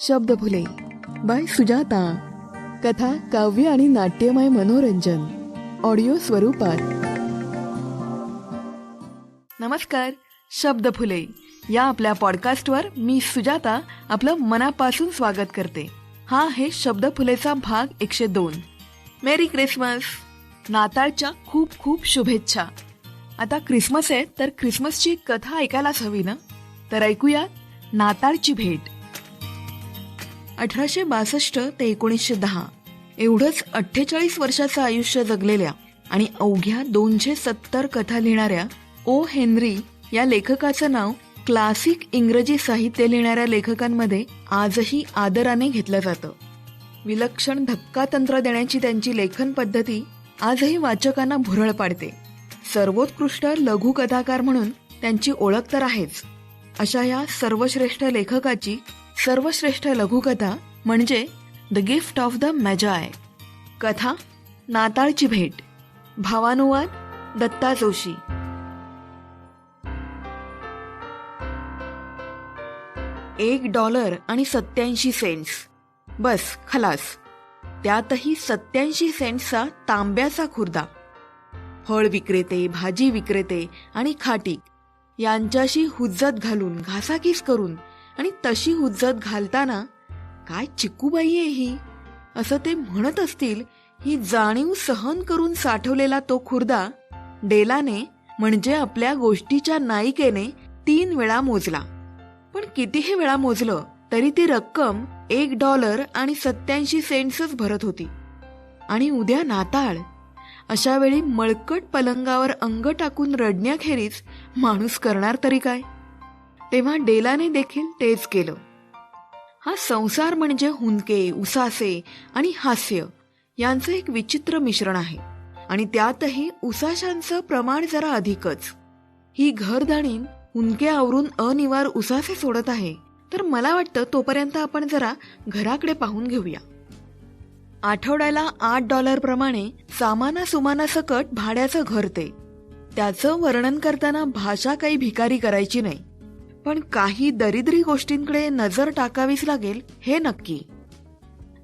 शब्द फुले. बाय सुजाता. कथा काव्य आणि नाट्यमय मनोरंजन. ऑडिओ स्वरूपात. नमस्कार शब्द फुले. या आपल्या पॉडकास्टवर मी सुजाता आपलं मनापासून स्वागत करते. हा आहे शब्द फुलेचा भाग एकशे दोन. Merry Christmas. नाताळच्या खूप खूप शुभेच्छा. आता क्रिसमस आहे तर क्रिसमसची कथा ऐकायलाच हवी ना? तर ऐकूया नाताळची भेट. अठराशे बासष्ट ते एकोणीसशे दहा. एवढंच अठ्ठेचाळीस वर्षाचं आयुष्य जगलेल्या आणि अवघ्या दोनशे सत्तर कथा लिहिणाऱ्या ओ हेनरी या लेखकाचं नाव क्लासिक इंग्रजी साहित्य लिहिणाऱ्या लेखकांमध्ये आजही आदराने घेतलं जातं. विलक्षण धक्का तंत्र देण्याची त्यांची लेखन पद्धती आजही वाचकांना भुरळ पाडते. सर्वोत्कृष्ट लघु कथाकार म्हणून त्यांची ओळख तर आहेच. अशा या सर्वश्रेष्ठ लेखकाची सर्वश्रेष्ठ लघुकथा म्हणजे the gift of the magi कथा नाताळची भेट. भावानुवाद दत्ता जोशी. एक डॉलर आणि सत्याऐंशी सेंट्स. बस खलास. त्यातही सत्याऐंशी सेंट्सचा तांब्याचा खुर्दा. फळ विक्रेते भाजी विक्रेते आणि खाटीक. यांच्याशी हुज्जत घालून घासाकीस करून आणि तशी हुज्जत घालताना काय चिकूबाई आहे ही? असं ते म्हणत असतील ही जाणीव सहन करून साठवलेला तो खुर्दा डेलाने म्हणजे आपल्या गोष्टीच्या नायिकेने तीन वेळा मोजला. पण कितीही वेळा मोजलं तरी ती रक्कम एक डॉलर आणि सत्याऐंशी सेंट्सच भरत होती. आणि उद्या नाताळ. अशा वेळी मळकट पलंगावर अंग टाकून रडण्याखेरीज माणूस करणार तरी काय? तेव्हा डेलाने देखील तेच केलं. हा संसार म्हणजे हुंदके उसासे आणि हास्य यांचं एक विचित्र मिश्रण आहे. आणि त्यातही उसाशांचं प्रमाण जरा अधिकच. ही घरदाणीन हुंदके आवरून अनिवार उसासे सोडत आहे. तर मला वाटतं तोपर्यंत आपण जरा घराकडे पाहून घेऊया. आठवड्याला आठ डॉलर प्रमाणे सामाना सुमानासकट भाड्याचं घर ते. त्याचं वर्णन करताना भाषा काही भिकारी करायची नाही. पण काही दरिद्री गोष्टींकडे नजर टाकावीच लागेल हे नक्की.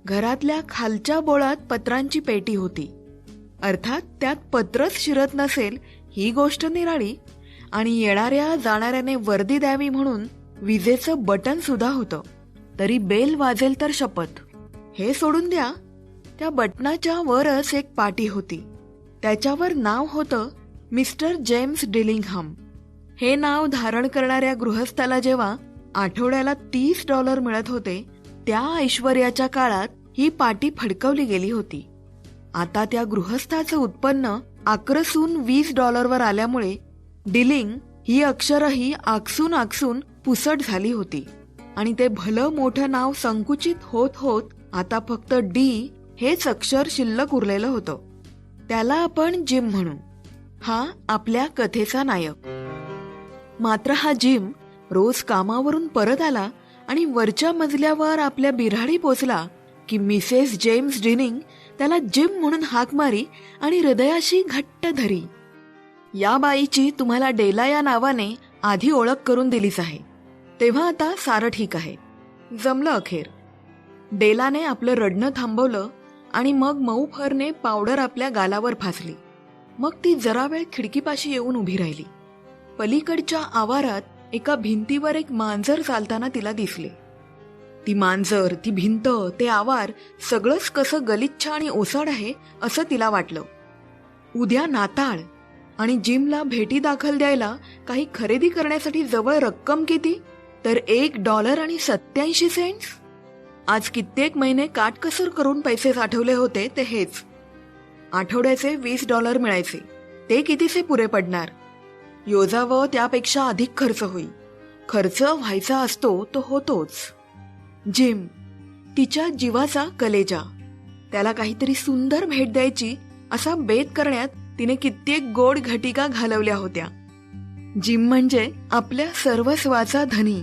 घरातल्या खालच्या बोळात पत्रांची पेटी होती. अर्थात त्यात पत्रच शिरत नसेल ही गोष्ट निराळी. आणि येणाऱ्या जाणाऱ्याने वर्दी द्यावी म्हणून विजेचं बटन सुद्धा होतं. तरी बेल वाजेल तर शपथ. हे सोडून द्या त्या बटनाच्या वरच एक पाटी होती. त्याच्यावर नाव होतं मिस्टर जेम्स डिलिंगहम हे नाव धारण करणाऱ्या गृहस्थाला जेव्हा आठवड्याला तीस डॉलर मिळत होते त्या ऐश्वर्याच्या काळात ही पाटी फडकवली गेली होती. आता त्या गृहस्थाचं उत्पन्न आक्रसून वीस डॉलरवर आल्यामुळे डिलिंग ही अक्षरही आकसून आकसून पुसट झाली होती आणि ते भलं मोठं नाव संकुचित होत होत आता फक्त डी हेच अक्षर शिल्लक उरलेलं होतं. त्याला आपण जिम म्हणू. हा आपल्या कथेचा नायक. मात्र हा जिम रोज कामावरून परत आला आणि वरच्या मजल्यावर आपल्या बिराडी पोचला की मिसेस जेम्स डिनिंग त्याला जिम म्हणून हाक मारी आणि हृदयाशी घट्ट धरी. या बाईची तुम्हाला डेला या नावाने आधी ओळख करून दिलीच आहे. तेव्हा आता सारं ठीक आहे. जमलं अखेर. डेलाने आपलं रडणं थांबवलं आणि मग मऊ फरने पावडर आपल्या गालावर फासली. मग ती जरा वेळ खिडकीपाशी येऊन उभी राहिली. पलीकडच्या आवारात एका भिंतीवर एक मांजर चालताना तिला दिसले. ती मांजर ती भिंत ते आवार सगळंच कसं गलिच्छ आणि ओसाड आहे असं तिला वाटलं. उद्या नाताळ आणि जिमला भेटी दाखल द्यायला काही खरेदी करण्यासाठी जवळ रक्कम किती? तर एक डॉलर आणि सत्याऐंशी सेंट्स? आज कित्येक महिने काटकसर करून पैसे साठवले होते ते हेच. आठवड्याचे वीस डॉलर मिळायचे. ते कितीसे पुरे पडणार? योजावं त्यापेक्षा अधिक खर्च होई खर्च व्हायचा असतो तो होतोच. जिम तिच्या जीवाचा कलेजा. त्याला काहीतरी सुंदर भेट द्यायची असा बेत करण्यात तिने कित्येक गोड घटिका घालवल्या होत्या. जिम म्हणजे आपल्या सर्वस्वाचा धनी.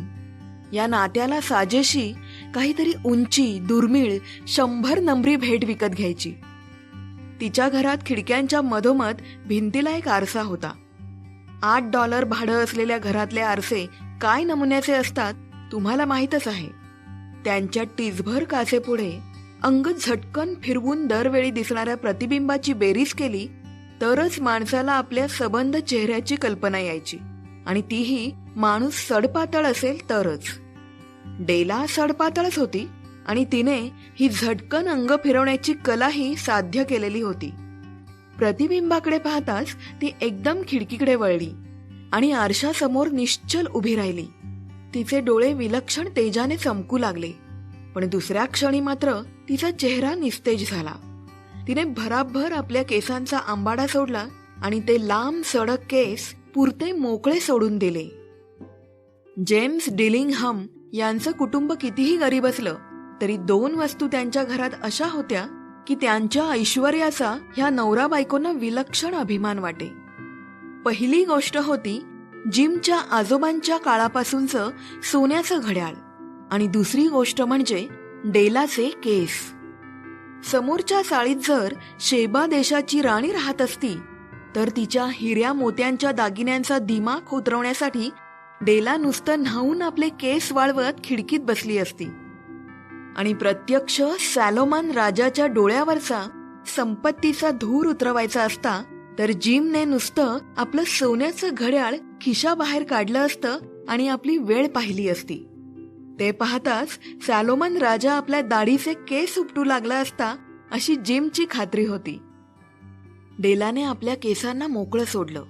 या नात्याला साजेशी काहीतरी उंची दुर्मिळ शंभर नंबरी भेट विकत घ्यायची. तिच्या घरात खिडक्यांच्या मधोमध भिंतीला एक आरसा होता. आठ डॉलर भाडं असलेल्या घरातले आरसे काय नमुन्याचे असतात तुम्हाला माहीतच आहे. त्यांच्या टीजभर काचेपुढे अंग झटकन फिरवून दरवेळी दिसणाऱ्या प्रतिबिंबाची बेरीज केली तरच माणसाला आपल्या सबंध चेहऱ्याची कल्पना यायची आणि तीही माणूस सडपातळ असेल तरच. डेला सडपातळच होती आणि तिने ही झटकन अंग फिरवण्याची कलाही साध्य केलेली होती. प्रतिबिंबाकडे पाहताच ती एकदम खिडकीकडे वळली आणि आरशासमोर निश्चल उभी राहिली. तिचे डोळे विलक्षण तेजाने चमकू लागले. पण दुसऱ्या क्षणी मात्र तिचा चेहरा निस्तेज झाला. तिने भराभर आपल्या केसांचा आंबाडा सोडला आणि ते लांब सडक केस पुरते मोकळे सोडून दिले. जेम्स डिलिंगहम यांचं कुटुंब कितीही गरीब असलं तरी दोन वस्तू त्यांच्या घरात अशा होत्या की त्यांच्या ऐश्वर्याचा ह्या नवरा बायकोंना विलक्षण अभिमान वाटे. पहिली गोष्ट होती जिमच्या आजोबांच्या काळापासूनचं सोन्याचं घड्याळ. आणि दुसरी गोष्ट म्हणजे डेलाचे केस. समोरच्या साळीत जर शेबा देशाची राणी राहत असती तर तिच्या हिऱ्या मोत्यांच्या दागिन्यांचा दिमाग उतरवण्यासाठी डेला नुसतं न्हावून आपले केस वाळवत खिडकीत बसली असती. आणि प्रत्यक्ष सॅलोमान राजाच्या डोळ्यावरचा संपत्तीचा धूर उतरवायचा असता तर जिमने नुसतं आपलं सोन्याचं घड्याळ खिशाबाहेर काढलं असतं आणि आपली वेळ पाहिली असती. ते पाहताच सॅलोमन राजा आपल्या दाढीचे केस उपटू लागला असता अशी जिमची खात्री होती. डेलाने आपल्या केसांना मोकळं सोडलं.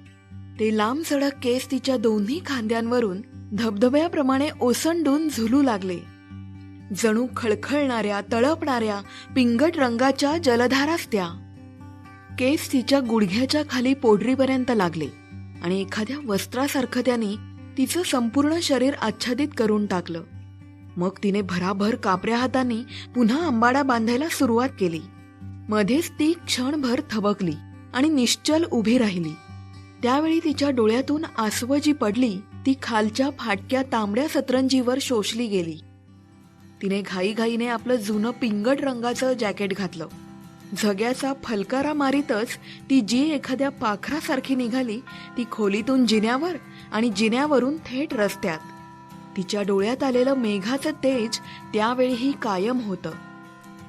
ते लांब सडक केस तिच्या दोन्ही खांद्यांवरून धबधब्याप्रमाणे ओसंडून झुलू लागले. जणू खळखळणाऱ्या तळपणाऱ्या पिंगट रंगाच्या जलधाराच त्या केस तिच्या गुडघ्याच्या खाली पोडरीपर्यंत लागले आणि एखाद्या वस्त्रासारखं त्याने तिचं संपूर्ण शरीर आच्छादित करून टाकलं. मग तिने भराभर कापऱ्या हातांनी पुन्हा आंबाडा बांधायला सुरुवात केली. मध्येच ती क्षणभर थबकली आणि निश्चल उभी राहिली. त्यावेळी तिच्या डोळ्यातून आसव जी पडली ती खालच्या फाटक्या तांबड्या सतरंजीवर शोषली गेली. तिने घाईघाईने आपलं जुनं पिंगट रंगाचं जॅकेट घातलं. झग्याचा फलकारा मारीतच ती जी एखाद्या पाखरासारखी निघाली ती खोलीतून जिन्यावर आणि जिन्यावरून थेट रस्त्यात. तिच्या डोळ्यात आलेलं मेघाचं तेज त्यावेळीही कायम होतं.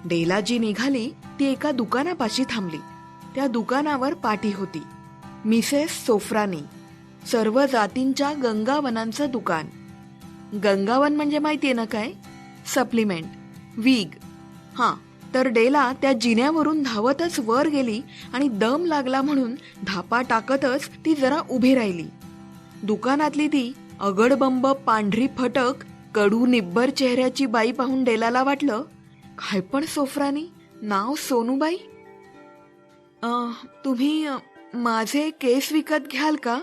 डेला जी निघाली ती एका दुकानापाशी थांबली. त्या दुकानावर पाठी होती. मिसेस सोफ्रानी सर्व जातींच्या गंगावनांचं दुकान. गंगावन म्हणजे माहितीये ना काय? सप्लिमेंट वीग. हां तर डेला त्या जिन्यावरून धावतच वर गेली आणि दम लागला म्हणून धापा टाकतच ती जरा उभी राहिली. दुकानातली ती अगडबंब पांढरी फटक कडू निब्बर चेहऱ्याची बाई पाहून डेलाला वाटलं काय पण सोफ्रानी? नाव सोनूबाई? तुम्ही माझे केस विकत घ्याल का?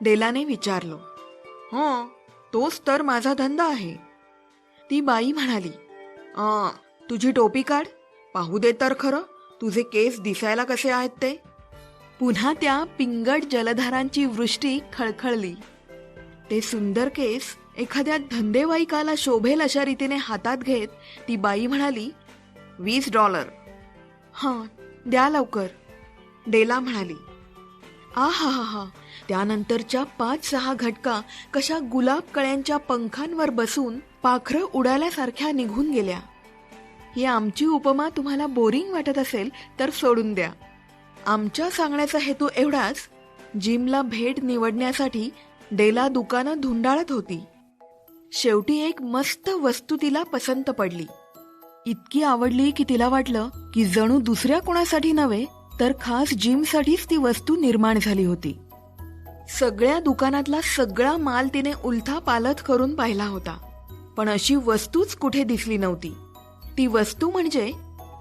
डेलाने विचारलं. हो तोच तर माझा धंदा आहे. ती बाई म्हणाली तुझी टोपी काढ. पाहू दे तर खरं तुझे केस दिसायला कसे आहेत ते. पुन्हा त्या पिंगट जलधारांची वृष्टी खळखळली. ते सुंदर केस एखाद्या धंदेवाईकाला शोभेल अशा रीतीने हातात घेत ती बाई म्हणाली वीस डॉलर. हां द्या लवकर. डेला म्हणाली आ हा हा हा. त्यानंतरच्या पाच सहा घटका कशा गुलाब कळ्यांच्या पंखांवर बसून पाखरं उडाल्यासारख्या निघून गेल्या. ही आमची उपमा तुम्हाला बोरिंग वाटत असेल तर सोडून द्या. आमच्या सांगण्याचा हेतू एवढाच जिमला भेट निवडण्यासाठी डेला दुकानं धुंडाळत होती. शेवटी एक मस्त वस्तू तिला पसंत पडली. इतकी आवडली की तिला वाटलं की जणू दुसऱ्या कोणासाठी नव्हे तर खास जिमसाठीच ती वस्तू निर्माण झाली होती. सगळ्या दुकानातला सगळा माल तिने उलथा पालथ करून पाहिला होता. पण अशी वस्तूच कुठे दिसली नव्हती. ती वस्तू म्हणजे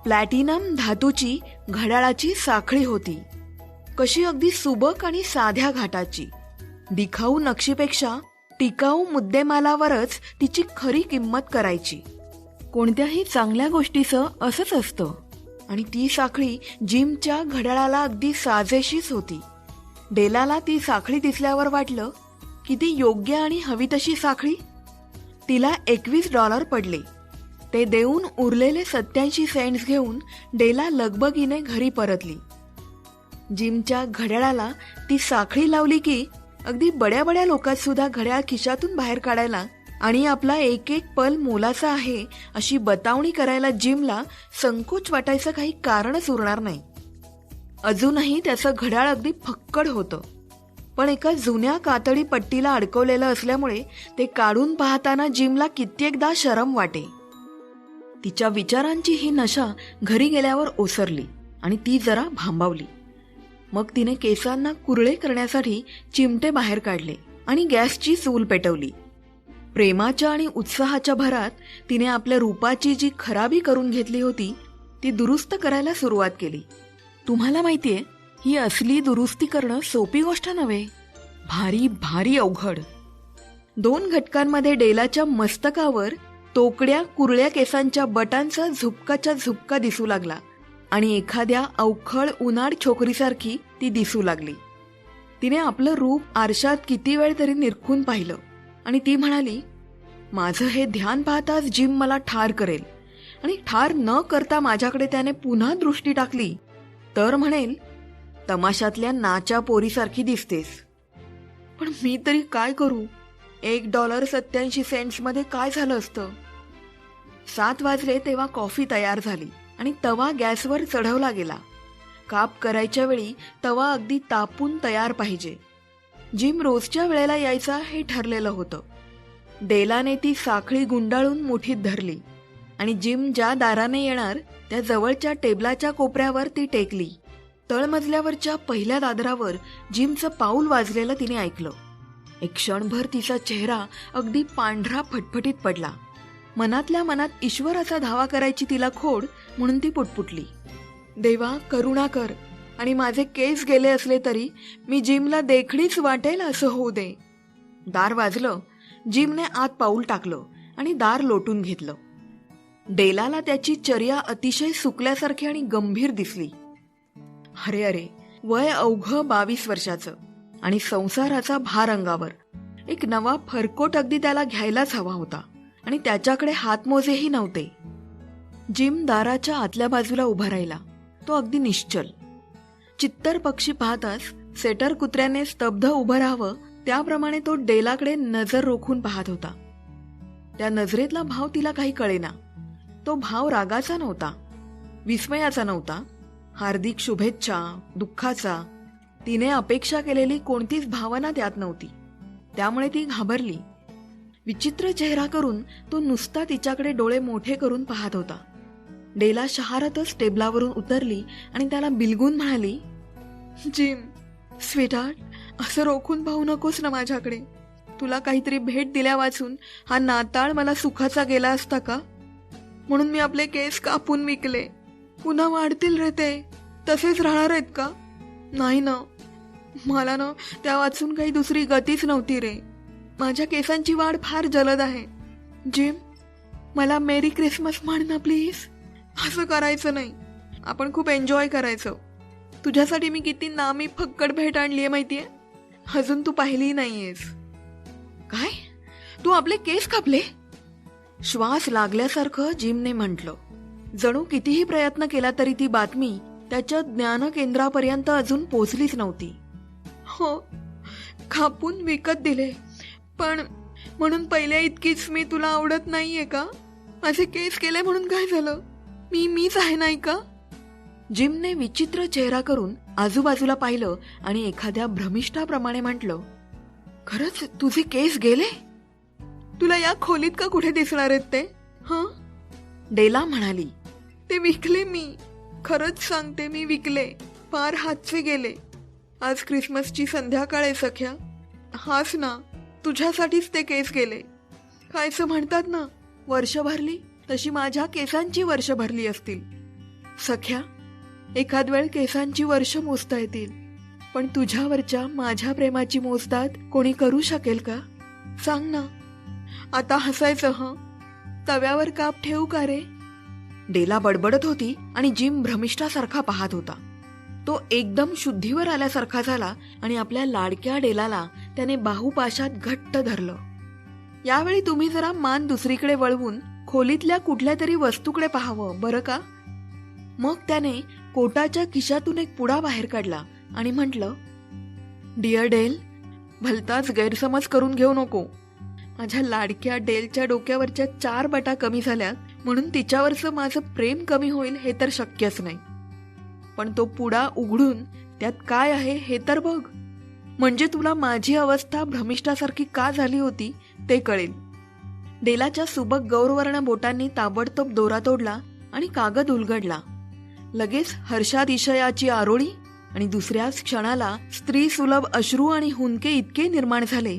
प्लॅटिनम धातूची घड्याळाची साखळी होती. कशी अगदी सुबक आणि साध्या घाटाची. दिखाऊ नक्षीपेक्षा टिकाऊ मुद्देमालावरच तिची खरी किंमत करायची. कोणत्याही चांगल्या गोष्टीचं असंच असतं. आणि ती साखळी जिमच्या घड्याळाला अगदी साजेशीच होती. डेलाला ती साखळी दिसल्यावर वाटलं की ती योग्य आणि हवी तशी साखळी तिला एकवीस डॉलर पडले. ते देऊन उरलेले सत्याऐंशी सेंट्स घेऊन डेला लगबगीने घरी परतली. जिमच्या घड्याळाला ती साखळी लावली की अगदी बड्या बड्या लोकात सुद्धा घड्याळ खिशातून बाहेर काढायला आणि आपला एक एक पल मोलाचा आहे अशी बतावणी करायला जिमला संकोच वाटायचं काही कारणच उरणार नाही. अजूनही त्याचं घड्याळ अगदी फक्कड होतं. पण एका जुन्या कातडी पट्टीला अडकवलेलं असल्यामुळे ते काढून पाहताना जिमला कित्येकदा शरम वाटे. तिच्या विचारांची ही नशा घरी गेल्यावर ओसरली आणि ती जरा भांबावली. मग तिने केसांना कुरळे करण्यासाठी चिमटे बाहेर काढले आणि गॅसची चूल पेटवली. प्रेमाच्या आणि उत्साहाच्या भरात तिने आपल्या रूपाची जी खराबी करून घेतली होती ती दुरुस्त करायला सुरुवात केली. तुम्हाला माहितीये ही असली दुरुस्ती करणं सोपी गोष्ट नव्हे. भारी भारी अवघड. दोन घटकांमध्ये डेलाच्या मस्तकावर तोकड्या कुरळ्या केसांच्या बटांचा झुपकाच्या झुपका दिसू लागला आणि एखाद्या अवखळ उन्हाळ छोकरीसारखी ती दिसू लागली. तिने आपलं रूप आरशात किती वेळ तरी निरखून पाहिलं आणि ती म्हणाली माझं हे ध्यान पाहताच जिम मला ठार करेल आणि ठार न करता माझ्याकडे त्याने पुन्हा दृष्टी टाकली तर म्हणेल तमाशातल्या नाच्या पोरीसारखी दिसतेस. पण मी तरी काय करू? एक डॉलर सत्याऐंशी सेंट्समध्ये काय झालं असतं? सात वाजले तेव्हा कॉफी तयार झाली आणि तवा गॅसवर चढवला गेला. काप करायच्या वेळी तवा अगदी तापून तयार पाहिजे. जिम रोजच्या वेळेला यायचा हे ठरलेलं होतं. डेलाने ती साखळी गुंडाळून मुठीत धरली आणि जिम ज्या दाराने येणार त्या जवळच्या टेबलाच्या कोपऱ्यावर ती टेकली. तळमजल्यावरच्या पहिल्या दादरावर जिमचं पाऊल वाजलेलं तिने ऐकलं. एक क्षणभर तिचा चेहरा अगदी पांढरा फटफटीत पडला. मनातल्या मनात ईश्वराचा धावा करायची तिला खोड म्हणून ती पुटपुटली. देवा करुणा कर. आणि माझे केस गेले असले तरी मी जिमला देखणीच वाटेल असं होऊ दे. दार वाजलं. जिमने आत पाऊल टाकलं आणि दार लोटून घेतलं. डेलाला त्याची चर्या अतिशय सुकल्यासारखी आणि गंभीर दिसली. अरे अरे वय अवघ बावीस वर्षाचं आणि संसाराचा भार अंगावर. एक नवा फरकोट अगदी त्याला घ्यायलाच हवा होता आणि त्याच्याकडे हातमोजेही नव्हते. जिम दाराच्या आतल्या बाजूला उभा राहिला. तो अगदी निश्चल. चित्तर पक्षी पाहताच सेटर कुत्र्याने स्तब्ध उभं राहावं त्याप्रमाणे तो डेलाकडे नजर रोखून पाहत होता. त्या नजरेतला भाव तिला काही कळेना. तो भाव रागाचा नव्हता. विस्मयाचा नव्हता. हार्दिक शुभेच्छा दुःखाचा. तिने अपेक्षा केलेली कोणतीच भावना त्यात नव्हती. त्यामुळे ती घाबरली. विचित्र चेहरा करून तो नुसता तिच्याकडे डोळे मोठे करून पाहत होता. डेला शहारतच टेबलावरून उतरली आणि त्याला बिलगून म्हणाली जिम स्वीटार्ट असं रोखून पाहू नकोस ना माझ्याकडे. तुला काहीतरी भेट दिल्या वाचून हा नाताळ मला सुखाचा गेला असता का? म्हणून मी आपले केस कापून विकले. पुन्हा वाढतील रे ते. तसेच राहणार आहेत का? नाही ना. मला ना त्या वाचून काही दुसरी गतीच नव्हती रे. माझ्या केसांची वाढ फार जलद आहे. जिम मला मेरी क्रिसमस म्हण ना प्लीज. असं करायचं नाही. आपण खूप एन्जॉय करायचं. तुझ्यासाठी मी किती नामी फक्कड भेट आणली आहे माहिती माहितीये? अजून तू पाहिली नाहीयेस. काय? तू आपले केस कापले? श्वास लागल्यासारखं जिमने म्हटलं. जणू कितीही प्रयत्न केला तरी ती बातमी त्याच्या ज्ञान केंद्रापर्यंत अजून पोचलीच नव्हती. हो कापून विकत दिले. पण म्हणून पहिल्या इतकीच मी तुला आवडत नाहीये का? माझे केस केले म्हणून काय झालं? मी मीच आहे नाही का? जिमने विचित्र चेहरा करून आजूबाजूला पाहिलं आणि एखाद्या भ्रमिष्ठाप्रमाणे म्हटलं खरंच तुझे केस गेले? तुला या खोलीत का कुठे दिसणार आहेत ते? हं? डेला म्हणाली ते विकले मी. खरंच सांगते मी विकले. फार हातचे गेले. आज क्रिसमसची संध्याकाळ आहे सख्या. हाच ना तुझ्यासाठीच ते केस गेले. कायचं म्हणतात ना वर्ष भरली तशी माझ्या केसांची वर्ष भरली असतील. सख्या एखाद वेळ केसांची वर्ष मोजता येतील. पण तुझ्यावरच्या माझ्या प्रेमाची मोजदात कोणी करू शकेल का? सांग ना. आता हसायचं हं? तव्यावर काप ठेवू का रे? डेला बडबडत होती आणि जिम भ्रमिष्ठासारखा पाहत होता. तो एकदम शुद्धीवर आल्यासारखा झाला आणि आपल्या लाडक्या डेलाला त्याने बाहुपाशात घट्ट धरलं. यावेळी तुम्ही जरा मान दुसरीकडे वळवून खोलीतल्या कुठल्या तरी वस्तूकडे पाहावं बरं का? मग त्याने कोटाच्या खिशातून एक पुडा बाहेर काढला आणि म्हटलं डिअर डेल भलताच गैरसमज करून घेऊ नको. माझ्या लाडक्या डेलच्या डोक्यावरच्या चार बटा कमी झाल्यात म्हणून तिच्यावरचं माझं प्रेम कमी होईल हे तर शक्यच नाही. पण तो पुडा उघडून त्यात काय आहे हे तर बघ. म्हणजे तुला माझी अवस्था भ्रमिष्ठासारखी का झाली होती ते कळेल. डेलाच्या सुबक गौरवर्ण बोटांनी ताबडतोब दोरा तोडला आणि कागद उलगडला. लगेच हर्षातिशयाची आरोळी आणि दुसऱ्याच क्षणाला स्त्री सुलभ अश्रू आणि हुंके इतके निर्माण झाले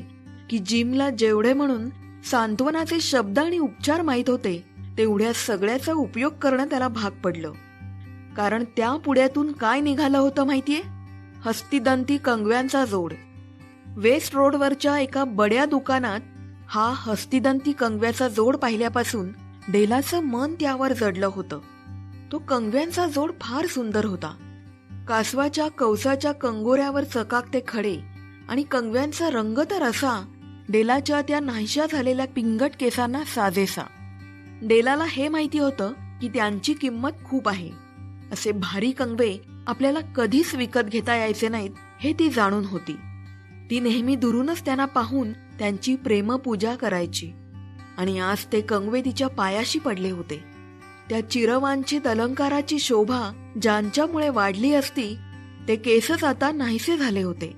की जिमला जेवढे म्हणून सांत्वनाचे शब्द आणि उपचार माहीत होते तेवढ्या सगळ्याचा उपयोग करणं त्याला भाग पडलं. कारण त्या पुढ्यातून काय निघालं होतं माहितीये? हस्तिदंती कंगव्यांचा जोड. वेस्ट रोडवरच्या एका बड्या दुकानात हा हस्तिदंती कंगव्याचा जोड पाहिल्यापासून डेलाचं मन त्यावर जडलं होतं. तो कंगव्यांचा जोड फार सुंदर होता. कासवाच्या कवसाच्या कंगोऱ्यावर चकाकते खडे आणि कंगव्यांचा रंग तर असा डेलाच्या त्या नाहीशा झालेल्या पिंगट केसांना साजेसा. डेलाला हे माहिती होतं की त्यांची किंमत खूप आहे. असे भारी कंगवे आपल्याला कधीच विकत घेता यायचे नाहीत हे ती जाणून होती. ती नेहमी दुरूनच त्यांना पाहून त्यांची प्रेमपूजा करायची. आणि आज ते कंगवे तिच्या पायाशी पडले होते. त्या चिरवांछित अलंकाराची शोभा ज्यांच्यामुळे वाढली असती ते केसच आता नाहीसे झाले होते.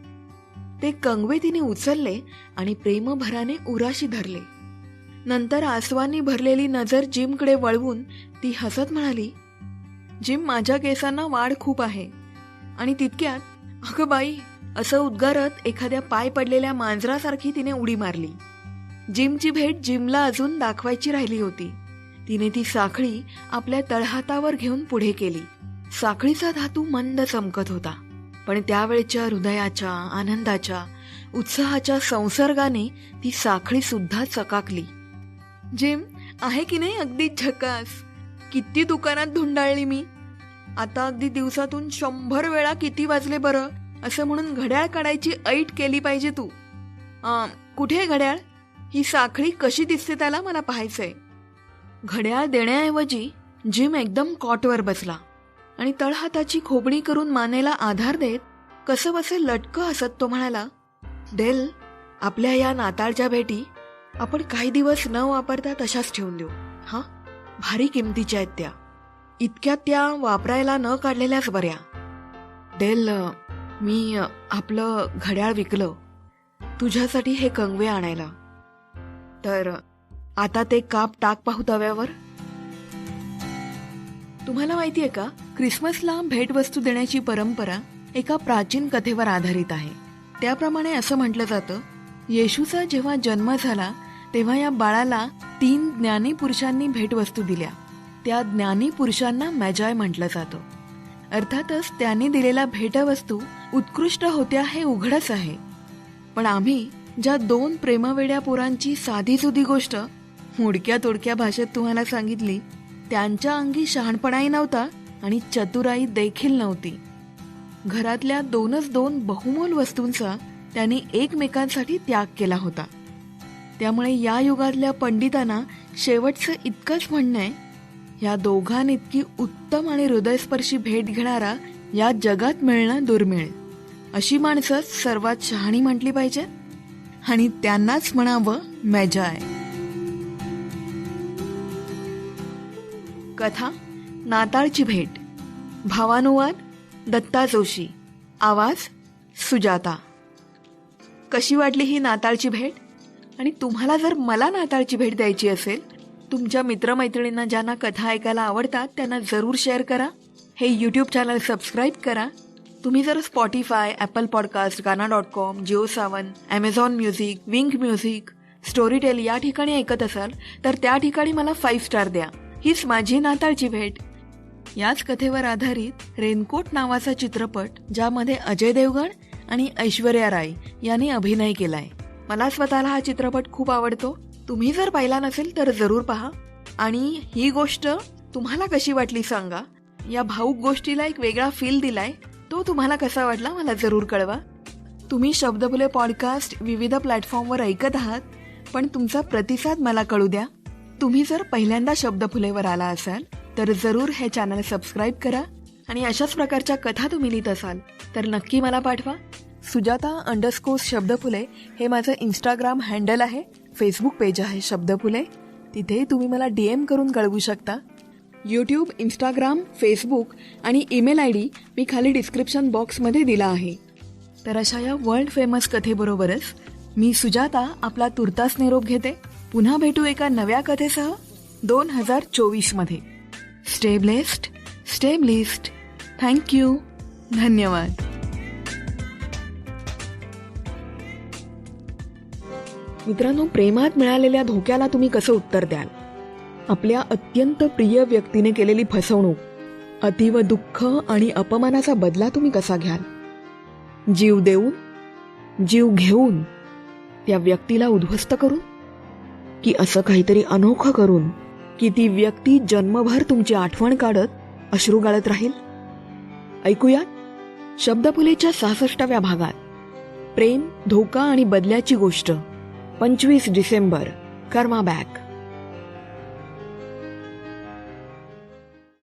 ते कंगवे तिने उचलले आणि प्रेमभराने उराशी धरले. नंतर आसवांनी भरलेली नजर जिमकडे वळवून ती हसत म्हणाली जिम माझ्या केसांना वाढ खूप आहे. आणि तितक्यात अगं बाई असं उद्गारत एखाद्या पाय पडलेल्या मांजरासारखी तिने उडी मारली. जिमची भेट जिमला अजून दाखवायची राहिली होती. तिने ती साखळी आपल्या तळहातावर घेऊन पुढे केली. साखळीचा धातू मंद चमकत होता. पण त्यावेळच्या हृदयाच्या आनंदाच्या उत्साहाच्या संसर्गाने ती साखळी सुद्धा चकाकली. जिम आहे की नाही अगदी झकास? किती दुकानात धुंडाळली मी. आता अगदी दिवसातून शंभर वेळा किती वाजले बरं असं म्हणून घड्याळ काढायची ऐट केली पाहिजे तू. कुठे आहे घड्याळ? ही साखळी कशी दिसते त्याला मला पाहायचंय. घड्याळ देण्याऐवजी जिम एकदम कॉटवर बसला आणि तळहाताची खोबणी करून मानेला आधार देत कसं बसे लटकं हसत तो म्हणाला डेल आपल्या या नाताळच्या भेटी आपण काही दिवस न वापरता तशाच ठेवून देऊ. हा? भारी किमतीच्या आहेत त्या. इतक्या त्या वापरायला न काढलेल्याच बऱ्या. डेल मी आपलं घड्याळ विकलं. तुझ्यासाठी हे कंगवे आणायला. तर आता ते काप टाक पाहू तव्यावर. तुम्हाला माहिती आहे का? क्रिसमसला भेटवस्तू देण्याची परंपरा एका प्राचीन कथेवर आधारित आहे. त्याप्रमाणे असं म्हटलं जातं येशूचा जेव्हा जन्म झाला तेव्हा या बाळाला तीन ज्ञानी पुरुषांनी भेटवस्तू दिल्या. त्या ज्ञानी पुरुषांना मॅजॉय म्हटलं जातं. अर्थातच त्यांनी दिलेल्या भेटवस्तू उत्कृष्ट होत्या हे उघडच आहे. पण आम्ही ज्या दोन प्रेमवेड्या पोरांची साधी सुधी गोष्ट मोडक्या तोडक्या भाषेत तुम्हाला सांगितली त्यांच्या अंगी शहाणपणाही नव्हता आणि चतुराई देखील नव्हती. घरातल्या दोनच दोन बहुमोल वस्तूंचा त्यांनी एकमेकांसाठी त्याग केला होता. त्यामुळे या युगातल्या पंडितांना शेवटचं इतकंच म्हणणं आहे या दोघांइतकी उत्तम आणि हृदयस्पर्शी भेट घेणारा या जगात मिळणं दुर्मिळ. अशी माणसं सर्वात शहाणी म्हटली पाहिजे आणि त्यांनाच म्हणावं मॅजाय. कथा नाताळची भेट. भावानुवाद दत्ता जोशी. आवाज सुजाता. कशी वाटली ही नाताळची भेट? आणि तुम्हाला जर मला नाताळची भेट द्यायची असेल तुमच्या मित्रमैत्रिणींना ज्यांना कथा ऐकायला आवडतात त्यांना जरूर शेअर करा. हे यूट्यूब चॅनल सबस्क्राईब करा. तुम्ही जर Spotify Apple podcast Gaana dot com Jio Saavn Amazon music Wynk music Storytel या ठिकाणी ऐकत असाल तर त्या ठिकाणी मला फाईव्ह स्टार द्या. हीच माझी नाताळची भेट. याच कथेवर आधारित रेनकोट नावाचा चित्रपट ज्यामध्ये अजय देवगण आणि ऐश्वर्या राय यांनी अभिनय केलाय. मला स्वतःला हा चित्रपट खूप आवडतो. तुम्ही जर पाहिला नसेल तर जरूर पहा. आणि ही गोष्ट तुम्हाला कशी वाटली सांगा. या भाऊक गोष्टीला एक वेगळा फील दिलाय. तो तुम्हाला कसा वाटला मला जरूर कळवा. तुम्ही शब्दफुले पॉडकास्ट विविध प्लॅटफॉर्मवर ऐकत आहात पण तुमचा प्रतिसाद मला कळू द्या. तुम्ही जर पहिल्यांदा शब्दफुलेवर आला असाल तर जरूर हे चॅनल सबस्क्राईब करा. आणि अशाच प्रकारच्या कथा तुम्ही लिहित असाल तर नक्की मला पाठवा. सुजाता अंडरस्कोर शब्दफुले हे माझं इंस्टाग्राम हँडल आहे. फेसबुक पेज आहे शब्दफुले. तिथे तुम्ही मला डी एम करून कळवू शकता. यूट्यूब इंस्टाग्राम फेसबुक आणि ईमेल आय डी मी खाली डिस्क्रिप्शन बॉक्समध्ये दिला आहे. तर अशा या वर्ल्ड फेमस कथेबरोबरच मी सुजाता आपला तुर्तास निरोप घेते. पुन्हा भेटू एका नव्या कथेसह दोन हजार चोवीसमध्ये stay blessed stay blessed thank you धन्यवाद. मित्रांनो प्रेमात मिळालेल्या धोक्याला तुम्ही कसं उत्तर द्याल? आपल्या अत्यंत प्रिय व्यक्तीने केलेली फसवणूक अतीव दुःख आणि अपमानाचा बदला तुम्ही कसा घ्याल? जीव देऊन जीव घेऊन त्या व्यक्तीला उद्ध्वस्त करून? की असं काहीतरी अनोखं करून की ती व्यक्ती जन्मभर तुमची आठवण काढत अश्रू गाळत राहील? ऐकूयात. शब्दफुलेच्या सहासष्टाव्या भागात प्रेम धोका आणि बदल्याची गोष्ट. पंचवीस डिसेंबर कर्मा बॅक.